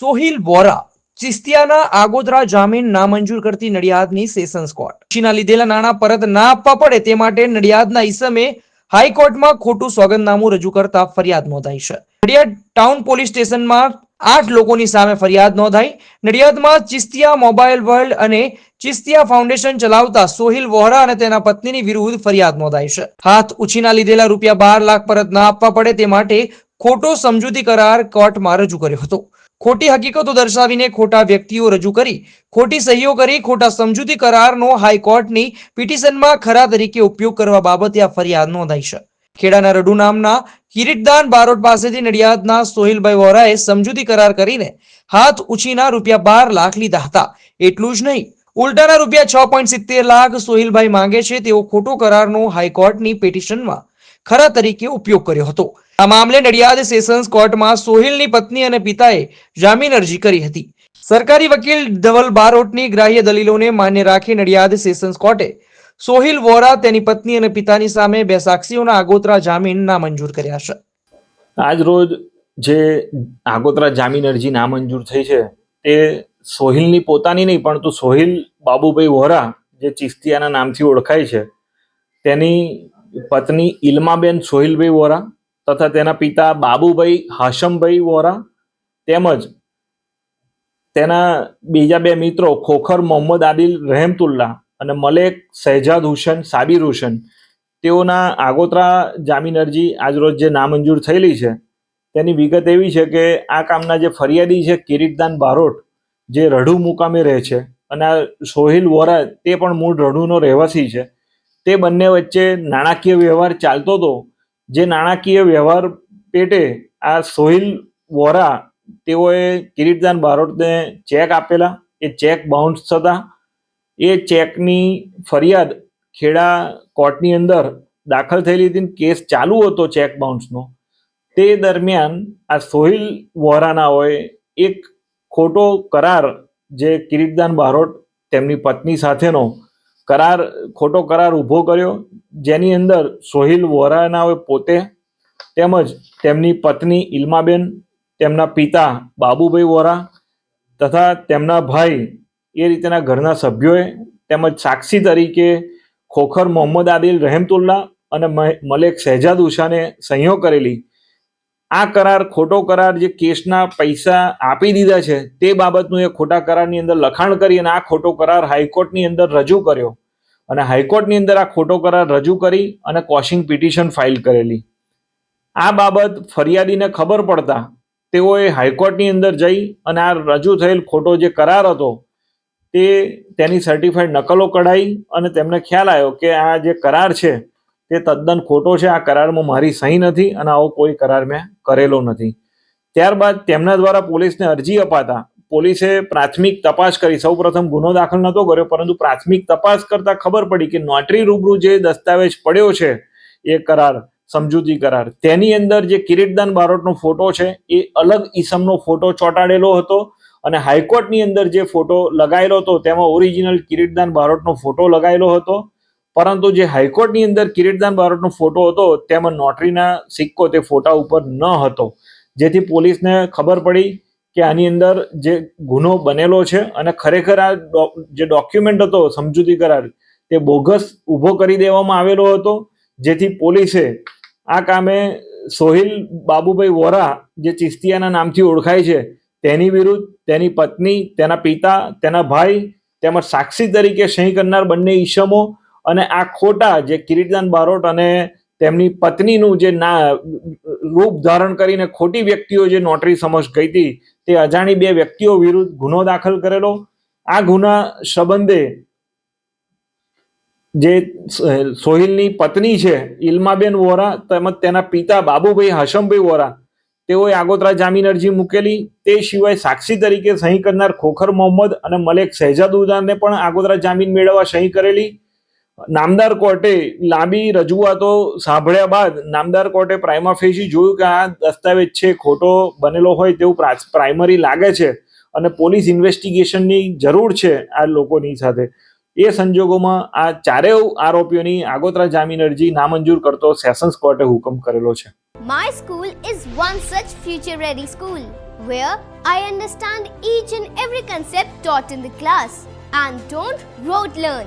સોહિલ વોરા ચિસ્તિયાના આગોદરા જામીન નામંજૂર કરતી નડિયાદની સેશન્સ કોર્ટ ચીના લીધેલા નાણાં પરત ના આપવા પડે તે માટે નડિયાદના ઈસમે હાઈકોર્ટમાં ખોટું સોગંદનામું રજૂ કરતા ફરિયાદ નોંધાઈ છે. નડિયાદ ટાઉન પોલીસ સ્ટેશનમાં આઠ લોકોની સામે ફરિયાદ નોંધાઈ. નડિયાદમાં ચિસ્તિયા મોબાઈલ વર્લ્ડ અને ચિસ્તિયા ફાઉન્ડેશન ચલાવતા સોહિલ વોહરા અને તેના પત્નીની વિરુદ્ધ ફરિયાદ નોંધાઈ છે. હાથ ઉછીના લીધેલા રૂપિયા બાર લાખ પરત ના આપવા પડે તે માટે ખોટો સમજૂતી કરાર કોર્ટમાં રજૂ કર્યો હતો. ખોટી હકીકતો દર્શાવીને ખોટા વ્યક્તિઓ રજૂ કરી, ખોટી સહીઓ કરી, ખોટા સમજૂતી કરારનો હાઈકોર્ટની પિટિશનમાં ખરા તરીકે ઉપયોગ કરવા બાબતે આ ફરિયાદ નોંધાઈ છે. ખેડાના રડુ નામના કિરીટદાન બારોટ પાસેથી નડિયાદના સોહિલભાઈ વોરાએ સમજૂતી કરાર કરીને હાથ ઉછીના રૂપિયા બાર લાખ લીધા હતા. એટલું જ નહીં, ઉલટાના રૂપિયા છ પોઈન્ટ સિત્તેર લાખ સોહિલભાઈ માંગે છે તેવો ખોટો કરારનો હાઈકોર્ટની પિટિશનમાં ખરા તરીકે ઉપયોગ કર્યો હતો. આ મામલે નડિયાદ સેશન્સ કોર્ટમાં સોહિલની પત્ની અને પિતાએ જામીન અરજી કરી હતી. સરકારી વકીલ ધવલ બારોટની ગ્રાહ્ય દલીલોને માન્ય રાખી નડિયાદ સેશન્સ કોર્ટે સોહિલ વોરા, તેની પત્ની અને પિતાની સામે બે સાક્ષીઓના આગોતરા જામીન નામંજૂર કર્યા છે. આજ રોજ જે આગોતરા જામીન અરજી નામંજૂર થઈ છે, તે સોહિલની પોતાની નહીં, પરંતુ સોહિલ બાબુભાઈ વોરા, જે ચિસ્તિયાના નામથી ઓળખાય છે, તેની પત્ની ઇલમાબેન સોહિલભાઈ વોરા તથા તેના પિતા બાબુભાઈ હાશમભાઈ વોરા તેમજ તેના બીજા બે મિત્રો ખોખર મોહમ્મદ આદિલ રહેમતુલ્લા અને મલેક શહેજાદ હુસેન, સાબિર હુસેન. તેઓના આગોતરા જામીન અરજી આજરોજ જે નામંજૂર થયેલી છે, તેની વિગત એવી છે કે આ કામના જે ફરિયાદી છે કિરીટદાન બારોટ, જે રઢુ મુકામે રહે છે અને આ સોહિલ વોરા તે પણ મૂળ રઢુનો રહેવાસી છે. તે બંને વચ્ચે નાણાકીય વ્યવહાર ચાલતો હતો જે નાણાકીય વ્યવહાર પેટે આ સોહિલ વોરા તેઓએ કિરીટદાન બારોટને ચેક આપેલા. એ ચેક બાઉન્સ થતા. એ ચેકની ફરિયાદ ખેડા કોર્ટની અંદર દાખલ થયેલી હતી કેસ ચાલુ હતો ચેક બાઉન્સનો તે દરમિયાન આ સોહિલ વોરાનાઓએ એક ખોટો કરાર જે કિરીટદાન બારોટ તેમની પત્ની સાથેનો કરાર, ખોટો કરાર ઊભો કર્યો, જેની અંદર સોહિલ વોરાનાઓએ પોતે તેમજ તેમની પત્ની ઇલ્માબેન, તેમના પિતા બાબુભાઈ વોરા તથા તેમના ભાઈ એ રીતેના ઘરના સભ્યોએ તેમજ સાક્ષી તરીકે ખોખર મોહમ્મદ આદિલ રહેમતુલ્લા અને મલેક શહેજાદ ઉષાને સહીઓ કરેલી આ કરાર, ખોટો કરાર જે કેસના પૈસા આપી દીધા છે, તે બાબતનું એ ખોટા કરારની અંદર લખાણ કરી અને આ ખોટો કરાર હાઈકોર્ટની અંદર રજૂ કર્યો. અને હાઈકોર્ટની અંદર આ ખોટો કરાર રજૂ કરી અને કોશિંગ પિટિશન ફાઇલ કરેલી. આ બાબત ફરિયાદીને ખબર પડતા તેઓએ હાઈકોર્ટની અંદર જઈ અને આ રજૂ થયેલ ખોટો જે કરાર હતો, તે તેની સર્ટિફાઈડ નકલો કઢાઈ અને તેમને ખ્યાલ આવ્યો કે આ જે કરાર છે તે તદ્દન ખોટો છે. આ કરારમાં મારી સહી નથી અને આવો કોઈ કરાર મેં કરેલો નથી. ત્યારબાદ તેમના દ્વારા પોલીસને અરજી અપાતા પોલીસે પ્રાથમિક તપાસ કરી. સૌપ્રથમ ગુનો દાખલ નહોતો કર્યો, પરંતુ પ્રાથમિક તપાસ કરતા ખબર પડી કે નોટરી રૂબરૂ જે દસ્તાવેજ પડ્યો છે, એ કરાર, સમજૂતી કરાર. તેની અંદર જે કિરીટદાન બારોટનો ફોટો છે, એ અલગ ઈસમનો ફોટો ચોંટાડેલો હતો અને હાઈકોર્ટની અંદર જે ફોટો લગાયેલો હતો, તેમાં ઓરિજિનલ કિરીટદાન બારોટનો ફોટો લગાયેલો હતો. પરંતુ જે હાઈકોર્ટની અંદર કિરીટદાન બારોટનો ફોટો હતો, તેમાં નોટરીના સિક્કો તે ફોટા ઉપર ન હતો. જેથી પોલીસને ખબર પડી કે આની અંદર જે ગુનો બનેલો છે અને ખરેખર આ જે ડોક્યુમેન્ટ હતો, સમજૂતી કરાર તે બોગસ ઊભો કરી દેવામાં આવેલો હતો. જેથી પોલીસે આ કામે સોહિલ બાબુભાઈ વોરા, જે ચિસ્તિયાના નામથી ઓળખાય છે, તેની વિરુદ્ધ તેની પત્ની, તેના પિતા, તેના ભાઈ, તેમજ સાક્ષી તરીકે સહી કરનાર બંને ઈસમો અને આ ખોટા જે કિરીટદાન બારોટ અને તેમની પત્નીનું જે ના, રૂપ ધારણ કરીને ખોટી વ્યક્તિઓ જે નોટરી સમક્ષ ગઈ હતી, તે અજાણી બે વ્યક્તિઓ વિરુદ્ધ ગુનો દાખલ કરેલો. આ ગુના સંબંધે જે સોહિલની પત્ની છે ઇલ્માબેન વોરા તેમજ તેના પિતા બાબુભાઈ હશમભાઈ વોરા, તેઓએ આગોતરા જામીન અરજી મૂકેલી. તે સિવાય સાક્ષી તરીકે સહી કરનાર ખોખર મોહમ્મદ અને મલેક શહેજાદુદ્દાને પણ આગોતરા જામીન મેળવવા સહી કરેલી. નામદાર કોર્ટે લાંબી રજૂઆતો સાંભળ્યા બાદ નામદાર કોર્ટે પ્રાઇમા ફેસી જોયું કે આ દસ્તાવેજ છે ખોટો બનેલો હોય તેવું પ્રા- પ્રાઇમરી લાગે છે અને પોલીસ ઇન્વેસ્ટિગેશનની જરૂર છે આ લોકોની સાથે એ સંજોગોમાં આ ચારેય આરોપીઓની આગોતરા જામીન અરજી નામંજૂર કરતો સેશન્સ કોર્ટે હુકમ કરેલો છે my school is one such future ready school where I understand each and every concept taught in the class. And don't rote learn,